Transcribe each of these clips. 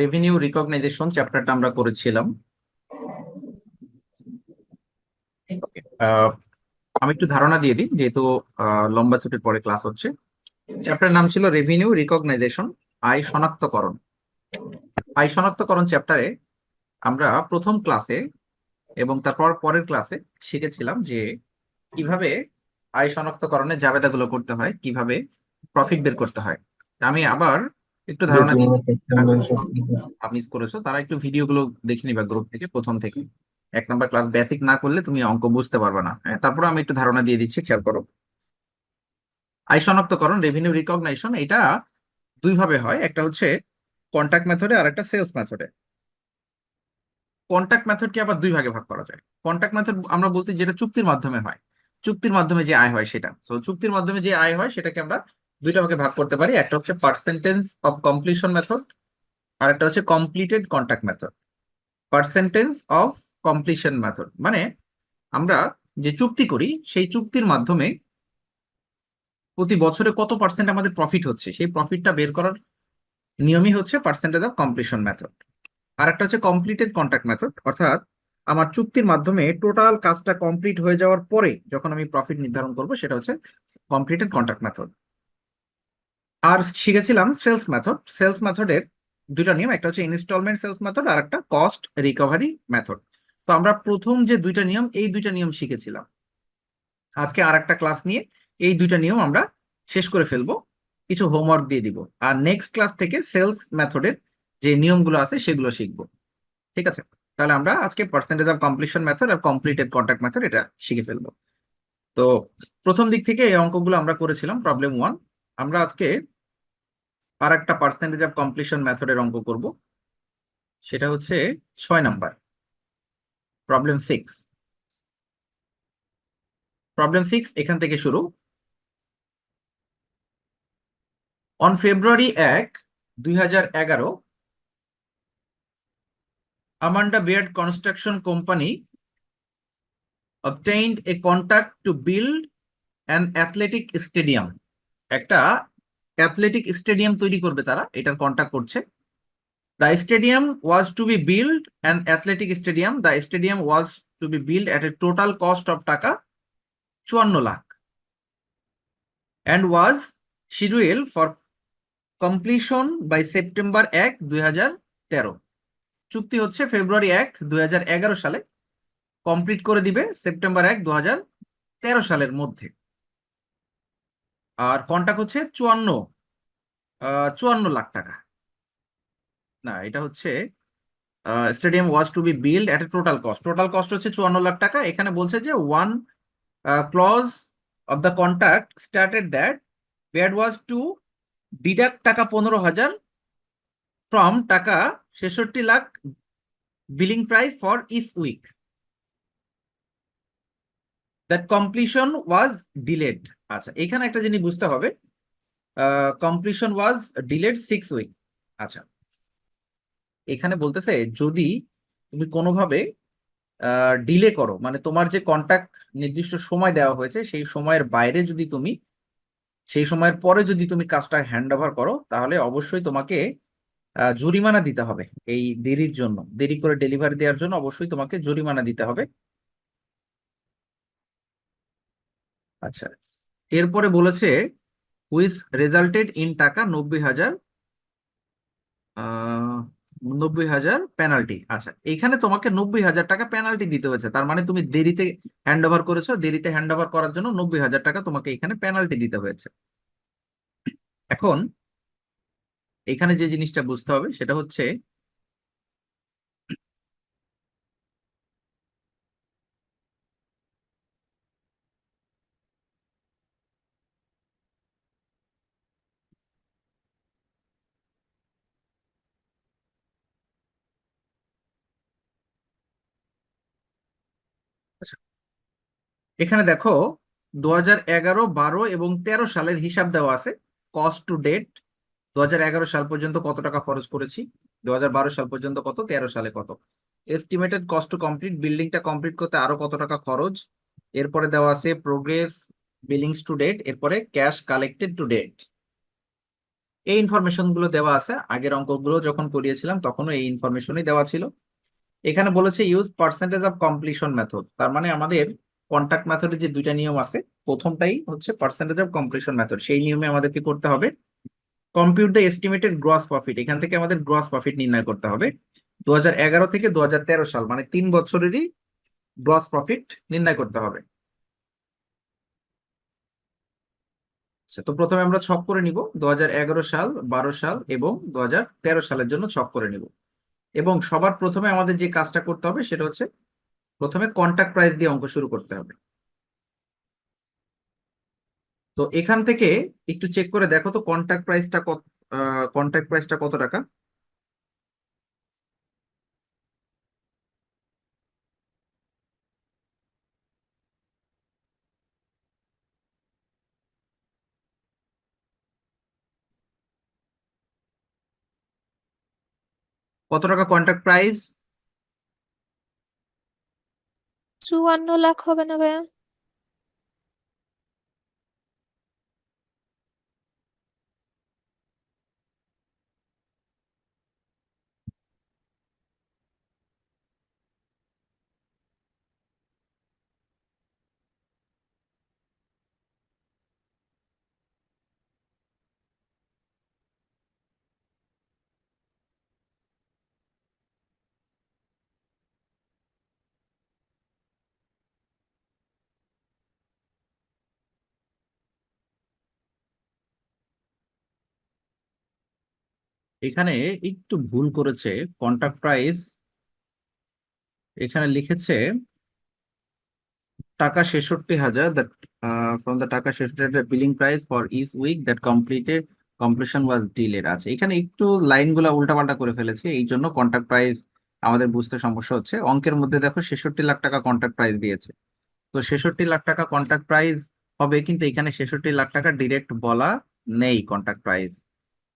Revenue recognition চ্যাপ্টারটা আমরা করেছিলাম। আমি একটু ধারণা দিয়ে দিই, যেহেতু লম্বা ছুটির পরে ক্লাস হচ্ছে। চ্যাপ্টার নাম ছিল রেভিনিউ রিকগনাইজেশন আয় শনাক্তকরণ। আয় শনাক্তকরণ চ্যাপ্টারে আমরা প্রথম ক্লাসে এবং তারপর পরের ক্লাসে শিখেছিলাম যে কীভাবে আয় শনাক্তকরণের জাবেদাগুলো করতে হয়, কীভাবে প্রফিট বের করতে হয়। আমি আবার একটু ধারণা মিস করেছ তারা একটু ভিডিওগুলো দেখে নিবা গ্রুপ থেকে প্রথম থেকে। এক নাম্বার ক্লাস বেসিক না করলে তুমি অঙ্ক বুঝতে পারবে না। হ্যাঁ তারপর আমি একটু ধারণা দিয়ে দিচ্ছি খেয়াল করো। আয় শনাক্তকরণ রেভিনিউ রিকগনাইজেশন এটা দুই ভাবে হয়। একটা হচ্ছে কন্টাক্ট মেথডে আর একটা সেলস মেথডে কন্টাক্ট মেথডকে আবার দুই ভাগে ভাগ করা যায়। কন্টাক্ট মেথড আমরা বলতে যেটা চুক্তির মাধ্যমে হয়। চুক্তির মাধ্যমে যে আয় হয় সেটা। তো চুক্তির মাধ্যমে যে আয় হয় সেটাকে আমরা দুইটা ভাগে ভাগ করতে পারি। একটা হচ্ছে পার্সেন্টেজ অফ কমপ্লিশন মেথড আর একটা হচ্ছে completed contract method percentage of completion method মানে আমরা যে চুক্তি করি, সেই চুক্তির মাধ্যমে প্রতি বছরে কত পার্সেন্ট আমাদের প্রফিট হচ্ছে, সেই প্রফিটটা বের করার নিয়মই হচ্ছে পার্সেন্টেজ অফ কমপ্লিশন মেথড আর একটা হচ্ছে কমপ্লিটেড কন্ট্যাক্ট মেথড অর্থাৎ আমার চুক্তির মাধ্যমে টোটাল কাজটা কমপ্লিট হয়ে যাওয়ার পরে যখন আমি প্রফিট নির্ধারণ করব, সেটা হচ্ছে কমপ্লিটেড কন্ট্যাক্ট মেথড আর শিখেছিলাম সেলস মেথড সেলস মেথডের দুইটা নিয়ম, একটা হচ্ছে ইনস্টলমেন্ট সেলস মেথড আর একটা কস্ট রিকভারি মেথড তো আমরা প্রথম যে দুইটা নিয়ম, এই দুইটা নিয়ম শিখেছিলাম। আজকে আর একটা ক্লাস নিয়ে এই দুইটা নিয়ম আমরা শেষ করে ফেলব। কিছু হোমওয়ার্ক দিয়ে দিব। আর নেক্সট ক্লাস থেকে সেলস মেথডের যে নিয়মগুলো আছে, সেগুলো শিখব। ঠিক আছে? তাহলে আমরা আজকে পার্সেন্টেজ অফ কমপ্লিশন মেথড আর কমপ্লিটেড কন্ট্যাক্ট মেথড এটা শিখে ফেলব। তো প্রথম দিক থেকে এই অঙ্কগুলো আমরা করেছিলাম প্রবলেম ওয়ান আমরা আজকে আর একটা পার্সেন্টেজ অফ কমপ্লিশন মেথডের অঙ্ক করব। সেটা হচ্ছে ছয় number. Problem six problem six এখান থেকে শুরু। অন ফেব্রুয়ারি এক, দুই Amanda Beard Construction Company obtained a contract to build an athletic stadium. একটা অ্যাথলেটিক স্টেডিয়াম তৈরি করবে তারা, এটার কন্ট্যাক্ট করছে। The stadium was to be build an athletic stadium the stadium was to be build at a total cost of taka চুয়ান্ন lakh. And was schedule for completion by September এক, দুই চুক্তি হচ্ছে ফেব্রুয়ারি এক, দুই সালে। কমপ্লিট করে দিবে সেপ্টেম্বর এক দু সালের মধ্যে। আর কন্টাক্ট হচ্ছে চুয়ান্ন চুয়ান্ন লাখ টাকা। না, এটা হচ্ছে stadium was to be build at a total cost total cost হচ্ছে চুয়ান্ন লাখ টাকা। এখানে বলছে যে one clause of the contract started that bed was to deduct টাকা পনেরো হাজার ফ্রম টাকা ছেষট্টি lakh billing price for each week that completion was delayed আচ্ছা এখানে একটা জিনিস বুঝতে হবে। Completion was delayed six week আচ্ছা এখানে বলতেছে, যদি তুমি কোনোভাবে ডিলে করো মানে তোমার যে কন্ট্যাক্ট নির্দিষ্ট সময় দেওয়া হয়েছে, সেই সময়ের বাইরে যদি তুমি, সেই সময়ের পরে যদি তুমি কাজটা হ্যান্ড ওভার করো, তাহলে অবশ্যই তোমাকে জরিমানা দিতে হবে এই দেরির জন্য। দেরি করে ডেলিভারি দেওয়ার জন্য অবশ্যই তোমাকে জরিমানা দিতে হবে। আচ্ছা এরপরে বলেছে হুইস রেজাল্টেড ইন টাকা নব্বই হাজার নব্বই হাজার পেনাল্টি আচ্ছা এখানে তোমাকে নব্বই হাজার টাকা পেনাল্টি দিতে হয়েছে। তার মানে তুমি দেরিতে হ্যান্ড ওভার করেছ, দেরিতে হ্যান্ড ওভার করার জন্য নব্বই হাজার টাকা তোমাকে এখানে পেনাল্টি দিতে হয়েছে। এখন, এখানে যে জিনিসটা বুঝতে হবে, সেটা হচ্ছে আচ্ছা। এখানে দেখো দু হাজার এগারো, বারো এবং তেরো সালের হিসাব দেওয়া আছে। কস্ট টু ডেট দু হাজার এগারো সাল পর্যন্ত কত টাকা খরচ করেছি? দু হাজার বারো সাল পর্যন্ত কত? তেরো সালে কত? এস্টিমেটেড কস্ট টু কমপ্লিট বিল্ডিংটা কমপ্লিট করতে আরও কত টাকা খরচ? এরপরে দেওয়া আছে প্রোগ্রেস বিলিংস টু ডেট এরপরে ক্যাশ কালেক্টেড টু ডেট এই ইনফরমেশনগুলো দেওয়া আছে, আগের অঙ্কগুলো যখন করিয়েছিলাম তখনও এই ইনফরমেশনই দেওয়া ছিল। এখানে বলেছে use percentage of completion method তার মানে আমাদের কন্টাক্ট মেথডের যে দুইটা নিয়ম আছে, প্রথমটাই হচ্ছে পার্সেন্টেজ অফ কমপ্লিশন মেথড সেই নিয়মে আমাদেরকে করতে হবে? Compute the estimated gross profit এখান থেকে আমাদের গ্রস প্রফিট নির্ণয় করতে হবে। দু থেকে দু সাল মানে তিন বছরেরই গ্রস প্রফিট নির্ণয় করতে হবে। আচ্ছা তো প্রথমে আমরা ছক করে নিব। দুহাজার এগারো সাল, বারো সাল এবং দুহাজার তেরো সালের জন্য ছক করে নিব। এবং সবার প্রথমে আমাদের যে কাজটা করতে হবে সেটা হচ্ছে প্রথমে কন্ট্যাক্ট প্রাইস দিয়ে অঙ্ক শুরু করতে হবে। তো এখান থেকে একটু চেক করে দেখো তো কন্ট্যাক্ট প্রাইসটা কত কন্ট্যাক্ট প্রাইসটা কত টাকা? কত টাকা কন্ট্যাক্ট প্রাইস চুয়ান্ন লাখ হবে না ভাইয়া? এখানে একটু ভুল করেছে কন্ট্যাক্ট প্রাইস এখানে লিখেছে, টাকা ছেষট্টি হাজার দ্যাট ফ্রম দ্য টাকা ছেষট্টি billing price for each week that completed completion was delayed আছে। এখানে একটু লাইনগুলো উল্টাপাল্টা করে ফেলেছে, এই জন্য কন্ট্যাক্ট প্রাইস আমাদের বুঝতে সমস্যা হচ্ছে। অঙ্কের মধ্যে দেখো ছেষট্টি লাখ টাকা কন্ট্যাক্ট প্রাইস দিয়েছে। তো ছেষট্টি লাখ টাকা কন্ট্যাক্ট প্রাইস হবে, কিন্তু এখানে ছেষট্টি লাখ টাকা ডিরেক্ট বলা নেই কন্ট্যাক্ট প্রাইস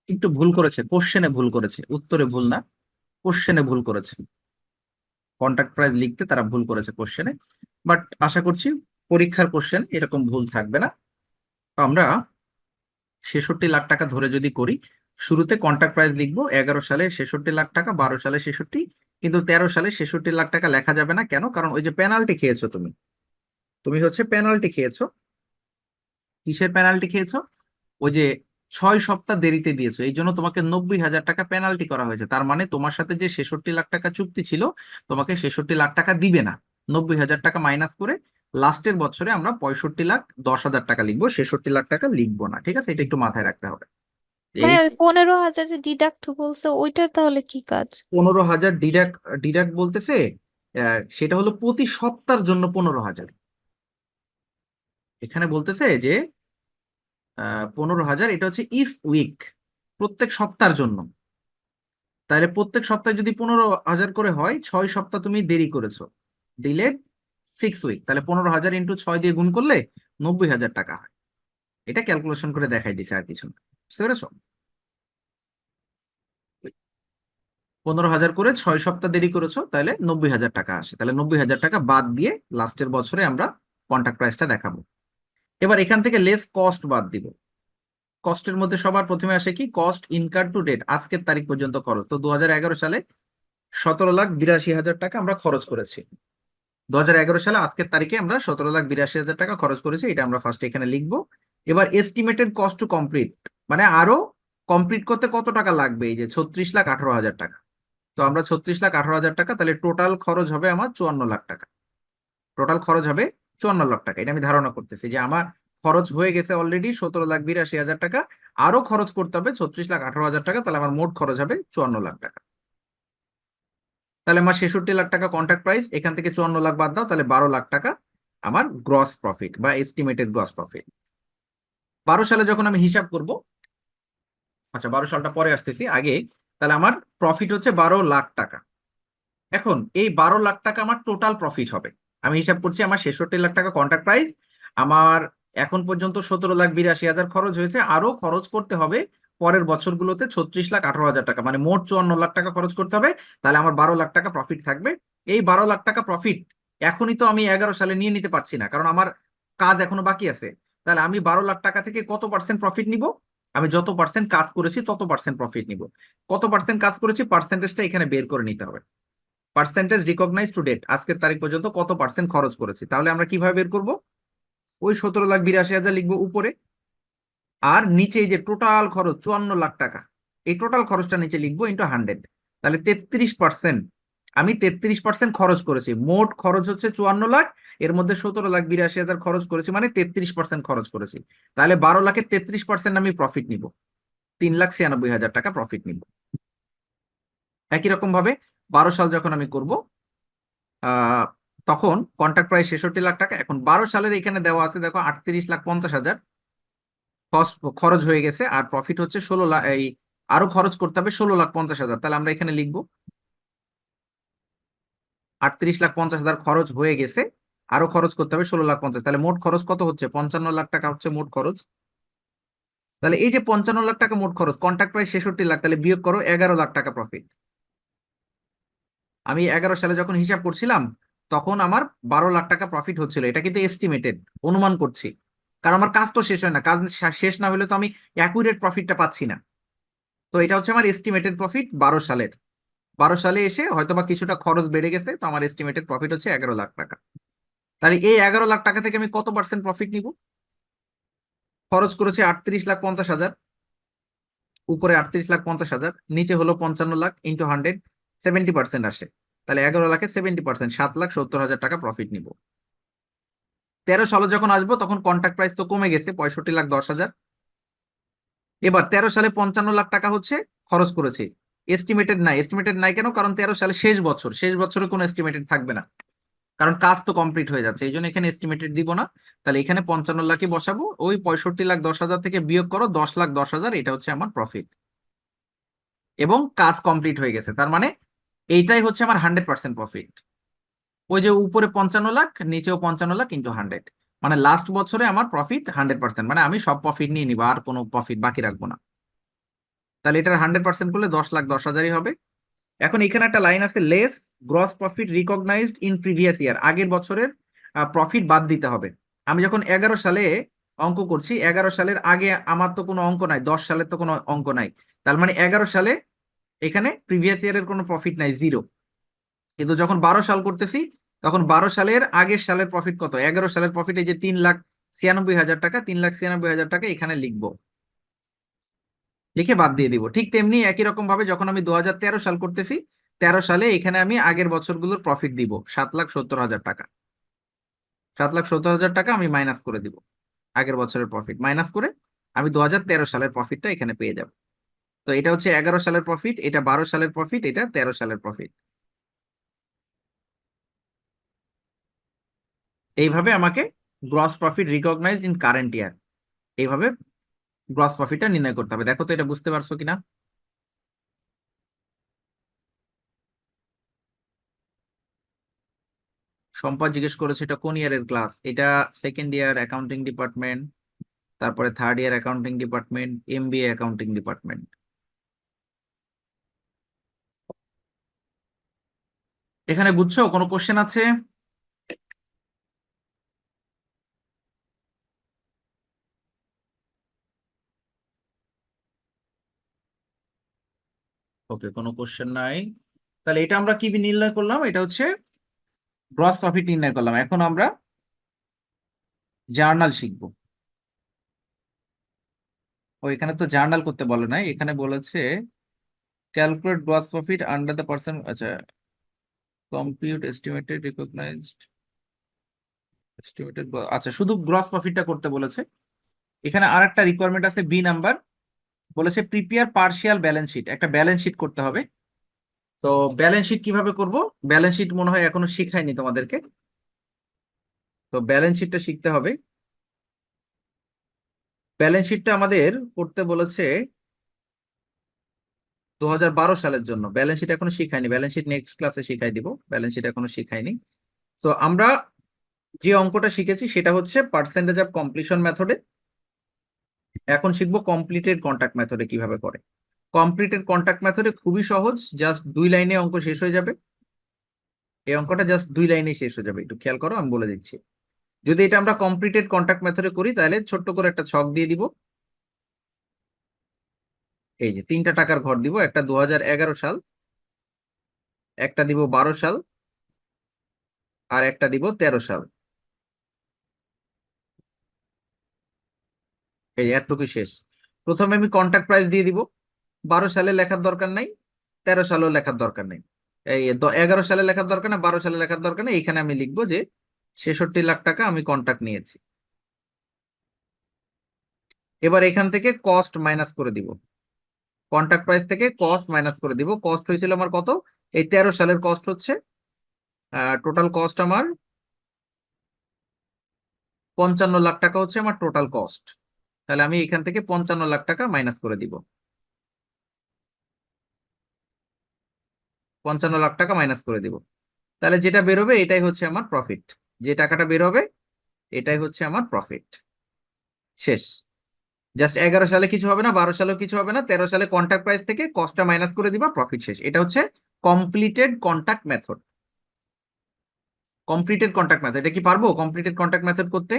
একটু ভুল করেছে কোশ্চেনে ভুল করেছে, উত্তরে ভুল না কোশ্চেনে ভুল করেছে। কন্ট্যাক্ট প্রাইস লিখতে তারা ভুল করেছে কোশ্চেনে বাট আশা করছি পরীক্ষার কোশ্চেন এরকম ভুল থাকবে না। আমরা ছেষট্টি লাখ টাকা ধরে যদি করি, শুরুতে কন্ট্যাক্ট প্রাইস লিখব, এগারো সালে ছেষট্টি লাখ টাকা, বারো সালে ছেষট্টি, কিন্তু তেরো সালে ছেষট্টি লাখ টাকা লেখা যাবে না কেন? কারণ ওই যে পেনাল্টি খেয়েছো তুমি। তুমি হচ্ছে পেনাল্টি খেয়েছো। কিসের পেনাল্টি খেয়েছো? ওই যে ছয় সপ্তাহ দেরিতে দিয়েছ। এই জন্য তোমাকে নব্বই হাজার টাকা পেনাল্টি করা হয়েছে। তার মানে তোমার সাথে যে ছেষট্টি লাখ টাকা চুক্তি ছিল তোমাকে ছেষট্টি লাখ টাকা দিবে না। নব্বই হাজার টাকা মাইনাস করে লাস্টের বছরে আমরা পঁয়ষট্টি লাখ দশ হাজার টাকা লিখব ছেষট্টি লাখ টাকা লিখব না। ঠিক আছে? এটা একটু মাথায় রাখতে হবে। ভাইয়া পনেরো হাজার যে ডিডাক্ট বলছে ওইটার তাহলে কি কাজ? পনেরো হাজার ডিডাক্ট ডিডাক্ট বলতেছে সেটা হলো প্রতি সপ্তাহের জন্য পনেরো হাজার। এখানে বলতেছে যে পনেরো হাজার, এটা হচ্ছে ইস উইক প্রত্যেক সপ্তাহের জন্য। তাহলে প্রত্যেক সপ্তাহে যদি পনেরো হাজার করে হয়, ছয় সপ্তাহ তুমি দেরি করেছ। ডিলেড সিক্স উইক তাহলে পনেরো হাজার ইন্টু ছয় দিয়ে গুণ করলে নব্বই হাজার টাকা হয়। এটা ক্যালকুলেশন করে দেখাই দিছে আর কিছু না। বুঝতে পেরেছ? পনেরো হাজার করে ছয় সপ্তাহ দেরি করেছ তাহলে নব্বই হাজার টাকা আসে। তাহলে নব্বই হাজার টাকা বাদ দিয়ে লাস্টের বছরে আমরা কন্ট্রাক্ট প্রাইসটা দেখাবো। এবার এখান থেকে লেস কস্ট বাদ দিব। কস্টের মধ্যে সবার প্রথমে আসে কি? কস্ট ইনকার টু ডেট আজকের তারিখ পর্যন্ত খরচ। তো দু হাজার এগারো সালে সতেরো লাখ বিরাশি হাজার টাকা আমরা খরচ করেছি। দুহাজার এগারো সালে আজকের তারিখে আমরা সতেরো লাখ বিরাশি হাজার টাকা খরচ করেছি, এটা আমরা ফার্স্ট এখানে লিখব। এবার এস্টিমেটেড কস্ট টু কমপ্লিট মানে আরও কমপ্লিট করতে কত টাকা লাগবে? এই যে ছত্রিশ লাখ আঠারো হাজার টাকা। তো আমরা ছত্রিশ লাখ আঠারো হাজার টাকা, তাহলে টোটাল খরচ হবে আমার চুয়ান্ন লাখ টাকা। টোটাল খরচ হবে চুয়ান্ন লাখ টাকা। এটা আমি ধারণা করতেছি যে আমার খরচ হয়ে গেছে অলরেডি সতেরো লাখ বিরাশি হাজার টাকা। আরও খরচ করতে হবে ছত্রিশ লাখ আঠারো হাজার টাকা, তাহলে আমার মোট খরচ হবে চুয়ান্ন লাখ টাকা। তাহলে আমার ছেষট্টি লাখ টাকা কন্ট্রাক্ট প্রাইস এখান থেকে চুয়ান্ন লাখ বাদ দাও, তাহলে বারো লাখ টাকা আমার গ্রস প্রফিট বা এস্টিমেটেড গ্রস প্রফিট বারো সালে যখন আমি হিসাব করব আচ্ছা বারো সালটা পরে আসতেছি, আগে তাহলে আমার প্রফিট হচ্ছে বারো লাখ টাকা। এখন এই বারো লাখ টাকা আমার টোটাল প্রফিট হবে। আমি হিসাব করছি আমার ছেষট্টি লাখ টাকা কন্ট্রাক্ট প্রাইস আমার এখন পর্যন্ত সতেরো লাখ বিরাশি হাজার খরচ হয়েছে আরও খরচ করতে হবে পরের বছরগুলোতে ছত্রিশ লাখ আঠারো হাজার টাকা মানে মোট চুয়ান্ন লাখ টাকা খরচ করতে হবে, তাহলে আমার বারো লাখ টাকা প্রফিট থাকবে। এই বারো লাখ টাকা প্রফিট এখনই তো আমি এগারো সালে নিয়ে নিতে পারছি না, কারণ আমার কাজ এখনও বাকি আছে। তাহলে আমি বারো লাখ টাকা থেকে কত পার্সেন্ট প্রফিট নিব? আমি যত পার্সেন্ট কাজ করেছি তত পার্সেন্ট প্রফিট নিব। কত পার্সেন্ট কাজ করেছি? পার্সেন্টেজটা এখানে বের করে নিতে হবে। পার্সেন্টেজ রিকগনাইজ টু ডেট আজকের তারিখ পর্যন্ত কত পার্সেন্ট খরচ করেছি? তাহলে আমরা কীভাবে বের করব? ওই সতেরো লাখ বিরাশি হাজার লিখব উপরে। আর নিচে যে টোটাল খরচ, চুয়ান্ন লাখ টাকা, এই টোটাল খরচটা নিচে লিখব ইন্টু হান্ড্রেড তাহলে তেত্রিশ পার্সেন্ট আমি তেত্রিশ পার্সেন্ট খরচ করেছি। মোট খরচ হচ্ছে চুয়ান্ন লাখ, এর মধ্যে সতেরো লাখ বিরাশি হাজার খরচ করেছি মানে তেত্রিশ পার্সেন্ট খরচ করেছি। তাহলে বারো লাখের তেত্রিশ পার্সেন্ট আমি প্রফিট নিব। তিন লাখ ছিয়ানব্বই হাজার টাকা প্রফিট নিব। একই রকম ভাবে বারো সাল যখন আমি করব তখন কন্ট্রাক্ট প্রায় ছেষট্টি লাখ টাকা। এখন বারো সালের এখানে দেওয়া আছে, দেখো আটত্রিশ লাখ পঞ্চাশ হাজার। খরচ হয়ে গেছে আর প্রফিট হচ্ছে ষোলো লাখ এই আরও খরচ করতে হবে ষোলো লাখ পঞ্চাশ হাজার। তাহলে আমরা এখানে লিখব, আটত্রিশ লাখ পঞ্চাশ হাজার খরচ হয়ে গেছে, আরও খরচ করতে হবে ষোলো লাখ পঞ্চাশ। তাহলে মোট খরচ কত হচ্ছে? পঞ্চান্ন লাখ টাকা হচ্ছে মোট খরচ। তাহলে এই যে পঞ্চান্ন লাখ টাকা মোট খরচ কন্ট্রাক্ট প্রায় ছেষট্টি লাখ, তাহলে বিয়োগ করো এগারো লাখ টাকা প্রফিট আমি এগারো সালে যখন হিসাব করছিলাম, তখন আমার বারো লাখ টাকা প্রফিট হচ্ছিল। এটা কিন্তু এস্টিমেটেড অনুমান করছি। কারণ আমার কাজ তো শেষ হয় না, কাজ শেষ না হলে তো আমি অ্যাকুরেট প্রফিটটা পাচ্ছি না। তো এটা হচ্ছে আমার এস্টিমেটেড প্রফিট বারো সালের। বারো সালে এসে হয়তো বা কিছুটা খরচ বেড়ে গেছে, তো আমার এস্টিমেটেড প্রফিট হচ্ছে এগারো লাখ টাকা। তাহলে এই এগারো লাখ টাকা থেকে আমি কত পার্সেন্ট প্রফিট নিব? খরচ করেছে আটত্রিশ লাখ পঞ্চাশ হাজার, উপরে আটত্রিশ লাখ পঞ্চাশ হাজার, নিচে হলো পঞ্চান্ন lakh into hundred seventy percent আসে। তাহলে এগারো লাখে সেভেন্টি পার্সেন্ট সাত লাখ সত্তর হাজার টাকা প্রফিট নিব। তেরো সালে যখন আসব, তখন কন্ট্রাক্ট প্রাইস তো কমে গেছে, পঁয়ষট্টি লাখ দশ হাজার। এবার তেরো সালে পঞ্চান্ন লাখ টাকা হচ্ছে খরচ করেছি। এস্টিমেটেড নাই। এস্টিমেটেড নাই কেন? কারণ তেরো সালে শেষ বছর। শেষ বছরে কোনো এস্টিমেটেড থাকবে না। কারণ কাজ তো কমপ্লিট হয়ে যাচ্ছে। এই জন্য এখানে এস্টিমেটেড দিব না। তাহলে এখানে পঞ্চান্ন লাখই বসাবো। ওই পঁয়ষট্টি লাখ দশ হাজার থেকে বিয়োগ করো, দশ লাখ দশ হাজার, এটা হচ্ছে আমার প্রফিট এবং কাজ কমপ্লিট হয়ে গেছে। তার মানে এইটাই হচ্ছে আমার হান্ড্রেড পার্সেন্ট প্রফিট ওই যে উপরে পঞ্চান্ন লাখ, নিচেও পঞ্চান্ন লাখ ইন্টু হান্ড্রেড মানে লাস্ট বছরে আমার প্রফিট হান্ড্রেড পার্সেন্ট মানে আমি সব প্রফিট নিয়ে নিবো, আর কোনো প্রফিট বাকি রাখব না। তাহলে এটার হান্ড্রেড পার্সেন্ট করলে দশ লাখ দশ হাজারই হবে। এখন এখানে একটা লাইন আছে less gross profit recognized in previous year আগের বছরের প্রফিট বাদ দিতে হবে। আমি যখন এগারো সালে অঙ্ক করছি, এগারো সালের আগে আমার তো কোনো অঙ্ক নাই, দশ সালের তো কোনো অঙ্ক নাই। তার মানে এগারো সালে এখানে প্রিভিয়াস ইয়ারের কোনো প্রফিট নাই জিরো কিন্তু যখন বারো সাল করতেছি, তখন বারো সালের আগের সালের প্রফিট কত? এগারো সালের প্রফিট এই যে তিন লাখ ছিয়ানব্বই হাজার টাকা, তিন লাখ ছিয়ানব্বই হাজার টাকা এখানে লিখব। লিখে বাদ দিয়ে দিব। ঠিক তেমনি একই রকম ভাবে যখন আমি দু হাজার তেরো সাল করতেছি, তেরো সালে এখানে আমি আগের বছরগুলোর প্রফিট দিব, সাত লাখ সত্তর হাজার টাকা। সাত লাখ সত্তর হাজার টাকা আমি মাইনাস করে দিব, আগের বছরের প্রফিট মাইনাস করে আমি দু হাজার তেরো সালের প্রফিটটা এখানে পেয়ে যাব। তো এটা হচ্ছে এগারো সালের প্রফিট এটা বারো সালের প্রফিট এটা তেরো সালের প্রফিট এইভাবে আমাকে gross profit recognized in current year এইভাবে গ্রস প্রফিটটা নির্ণয় করতে হবে। দেখো তো এটা বুঝতে পারছ কিনা? সম্পদ জিজ্ঞেস করেছে, এটা কোন ইয়ারের ক্লাস এটা সেকেন্ড ইয়ার অ্যাকাউন্টিং ডিপার্টমেন্ট তারপরে third year accounting department MBA accounting department এখানে বুঝছ কোনো কোশ্চেন আছে? ওকে কোনো কোশ্চেন নাই। তাহলে এটা আমরা কি নির্ণয় করলাম? এটা হচ্ছে গ্রস প্রফিট নির্ণয় করলাম। এখন আমরা জার্নাল শিখব। ও, এখানে তো জার্নাল করতে বলে নাই। এখানে বলেছে calculate gross profit under the person আচ্ছা কম্পিউট এস্টিমেটেড রিকগনাইজড এস্টিমেটেড আচ্ছা শুধু গ্রস প্রফিটটা করতে বলেছে। এখানে আর একটা রিকোয়ারমেন্ট আছে বি নাম্বার বলেছে প্রিপেয়ার পার্শিয়াল ব্যালেন্স শিট একটা ব্যালেন্স শিট করতে হবে। তো ব্যালেন্স শিট কীভাবে করব? ব্যালেন্স শিট মনে হয় এখনও শিখাইনি তোমাদেরকে। তো ব্যালেন্স শিটটা শিখতে হবে। ব্যালেন্স শিটটা আমাদের করতে বলেছে দু সালের জন্য। ব্যালেন্স শিট এখনও শিখাইনি। ব্যালেন্স শিট নেক্সট ক্লাসে শিখাই দিব। ব্যালেন্স শিট এখনও শিখাইনি। তো আমরা যে অঙ্কটা শিখেছি সেটা হচ্ছে পার্সেন্টেজ অফ কমপ্লিশন মেথডে এখন শিখব কমপ্লিটেড কন্ট্যাক্ট মেথডে কীভাবে করে। কমপ্লিটেড কন্ট্যাক্ট মেথডে খুবই সহজ। জাস্ট দুই লাইনে অঙ্ক শেষ হয়ে যাবে। এই অঙ্কটা জাস্ট দুই লাইনে শেষ হয়ে যাবে। একটু খেয়াল করো, আমি বলে দিচ্ছি। যদি এটা আমরা কমপ্লিটেড কন্ট্যাক্ট মেথডে করি, তাহলে ছোট্ট করে একটা ছক দিয়ে দিব। এই যে তিনটা টাকার ঘর দিব, একটা দু হাজার এগারো সাল, একটা দিব বারো সাল, আর একটা দিব তেরো সাল। এই এতটুকু শেষ। প্রথমে আমি কন্ট্রাক্ট প্রাইস দিয়ে দিব। বারো সালে লেখার দরকার নাই, তেরো সালেও লেখার দরকার নেই। এই এগারো সালে লেখার দরকার না, বারো সালে লেখার দরকার নেই এখানে আমি লিখব যে ছেষট্টি লাখ টাকা আমি কন্ট্রাক্ট নিয়েছি। এবার এখান থেকে কস্ট মাইনাস করে দিব। কন্ট্রাক্ট প্রাইস থেকে কস্ট মাইনাস করে দিব। কস্ট হয়েছিল আমার কত? এই তেরো সালের কস্ট হচ্ছে টোটাল কস্ট আমার পঞ্চান্ন লাখ টাকা হচ্ছে আমার টোটাল কস্ট তাহলে আমি এখান থেকে পঞ্চান্ন লাখ টাকা মাইনাস করে দিব। পঞ্চান্ন লাখ টাকা মাইনাস করে দিব। তাহলে যেটা বেরোবে এটাই হচ্ছে আমার প্রফিট যে টাকাটা বেরোবে, এটাই হচ্ছে আমার প্রফিট শেষ। জাস্ট এগারো সালে কিছু হবে না বারো সালেও কিছু হবে না তেরো সালে কন্ট্রাক্ট প্রাইস থেকে কস্টটা মাইনাস করে দিবা প্রফিট শেষ। এটা হচ্ছে completed contract method completed contract method এটা কি পারব? কমপ্লিটেড কন্ট্যাক্ট মেথড করতে?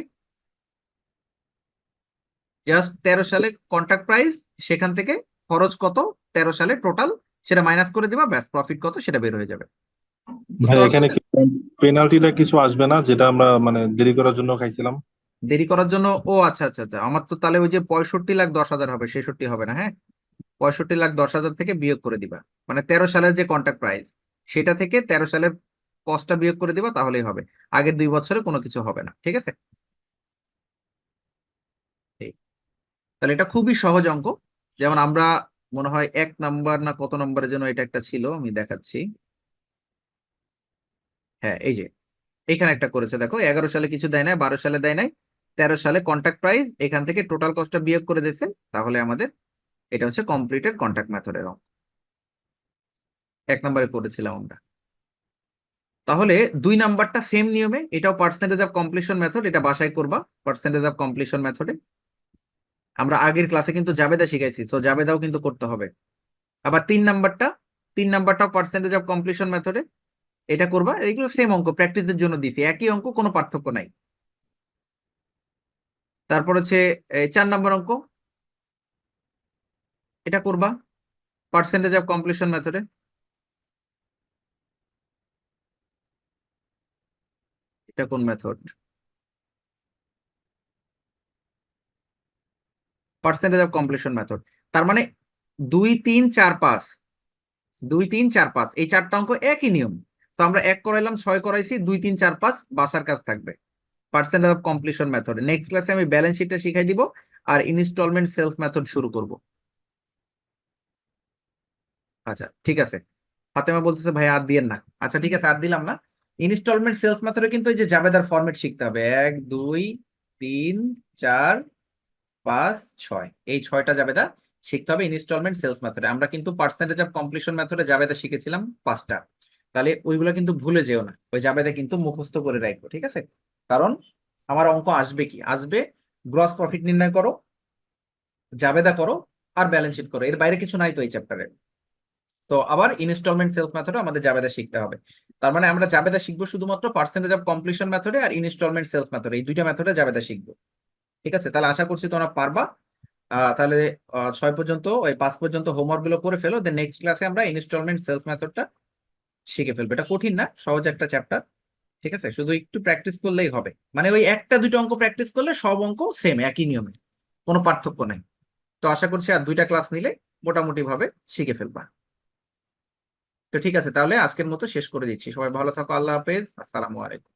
জাস্ট তেরো সালে কন্ট্রাক্ট প্রাইস সেখান থেকে খরচ কত? তেরো সালে টোটাল সেটা মাইনাস করে দিবা ব্যাস প্রফিট কত? সেটা বের হয়ে যাবে। ভাই এখানে কি পেনাল্টিটা কিছু আসবে না যেটা আমরা মানে দেরি করার জন্য খাইছিলাম। দেরি করার জন্য, ও আচ্ছা আচ্ছা আচ্ছা আমার তো তাহলে ওই যে পঁয়ষট্টি লাখ দশ হাজার হবে, ছেষট্টি হবে না হ্যাঁ? পঁয়ষট্টি লাখ দশ হাজার থেকে বিয়োগ করে দিবা। মানে তেরো সালের যে কন্ট্রাক্ট প্রাইস সেটা থেকে তেরো সালের কস্টটা বিয়োগ করে দিবা, তাহলেই হবে। আগের দুই বছরে কোনো কিছু হবে না, ঠিক আছে। তাহলে এটা খুবই সহজ অঙ্ক। যেমন আমরা, মনে হয় এক নাম্বার না কত নাম্বারের জন্য এটা একটা ছিল, আমি দেখাচ্ছি। হ্যাঁ এই যে, এখানে একটা করেছে, দেখো, এগারো সালে কিছু দেয় নাই, বারো সালে দেয় নাই তেরো সালে কন্ট্রাক্ট প্রাইস এখান থেকে টোটাল কস্টটা বিয়োগ করে দিয়েছে, তাহলে আমাদের এটা হচ্ছে কমপ্লিটেড কন্ট্রাক্ট মেথডের অঙ্ক। এক নম্বরে করেছিলাম আমরা। তাহলে দুই নাম্বারটা সেম নিয়মে, এটাও পার্সেন্টেজ অফ কমপ্লিশন মেথড এটা বাসায় করবা পার্সেন্টেজ অফ কমপ্লিশন মেথডে আমরা আগের ক্লাসে কিন্তু জাবেদা শিখাইছি তো জাবেদাও কিন্তু করতে হবে। আবার তিন নাম্বারটা, তিন নাম্বারটাও পার্সেন্টেজ অফ কমপ্লিশন মেথডে এটা করবা, এইগুলো সেম অঙ্ক প্র্যাকটিসের জন্য দিছি একই অঙ্ক, কোনো পার্থক্য নাই। তারপর হচ্ছে চার নম্বর অঙ্ক। এটা করবা পার্সেন্টেজ অফ কমপ্লিশন মেথডে এটা কোন method percentage of completion method তার মানে দুই, তিন, চার, পাঁচ। দুই, তিন, চার, পাঁচ। এই চারটা অঙ্ক একই নিয়ম। তো আমরা এক করাইলাম, ছয় করাইছি, দুই, তিন, চার, পাঁচ, বাসার কাজ থাকবে। Percentage of completion method next ক্লাসে আমি ব্যালেন্স শিটটা শিখাই দিব আর ইনস্টলমেন্ট সেলস মেথড শুরু করব। আচ্ছা ঠিক আছে। ফাতেমা বলতেছে, ভাই, আর দিয়েন না। আচ্ছা ঠিক আছে, আর দিলাম না। ইনস্টলমেন্ট সেলস মেথডে কিন্তু এই যে জাবেদার ফরম্যাট শিখতে হবে। এক, দুই, তিন, চার, পাঁচ, ছয়। এই ছয়টা জাবেদা শিখতে হবে ইনস্টলমেন্ট সেলস মেথডে আমরা কিন্তু পার্সেন্টেজ অফ কমপ্লিশন মেথডে জাবেদা শিখেছিলাম পাঁচটা। তাহলে ওইগুলো কিন্তু ভুলে যেও না। ওই জাবেদা কিন্তু মুখস্থ করে রাখব, ঠিক আছে? কারণ আমার অঙ্ক আসবে কি? আসবে গ্রস প্রফিট নির্ণয় করো, জাবেদা করো আর ব্যালেন্স শিট করো। এর বাইরে কিছু নাই তো এই চ্যাপ্টারে তো আবার ইনস্টলমেন্ট সেলস মেথডে আমাদের জাবেদা শিখতে হবে। তার মানে আমরা জাবেদা শিখব শুধুমাত্র পার্সেন্টেজ অফ কমপ্লিশন মেথডে আর ইনস্টলমেন্ট সেলস মেথডে এই দুইটা মেথডে জাবেদা শিখব। ঠিক আছে? তাহলে আশা করছি তোমরা পারবা। তাহলে ছয় পর্যন্ত, ওই পাঁচ পর্যন্ত হোমওয়ার্কগুলো করে ফেলো। দেন নেক্সট ক্লাসে আমরা ইনস্টলমেন্ট সেলস মেথডটা শিখে ফেলব। এটা কঠিন না, সহজ একটা চ্যাপ্টার ঠিক আছে? শুধু একটু প্র্যাকটিস করলেই হবে। মানে ওই একটা দুইটা অঙ্ক প্র্যাকটিস করলে সব অঙ্ক সেম একই নিয়মে। কোনো পার্থক্য নাই। তো আশা করছি আর দুইটা ক্লাস নিলে মোটামুটি ভাবে শিখে ফেলবা। তো ঠিক আছে, তাহলে আজকের মতো শেষ করে দিচ্ছি। সবাই ভালো থাকো, আল্লাহ হাফেজ। আসসালামু আলাইকুম।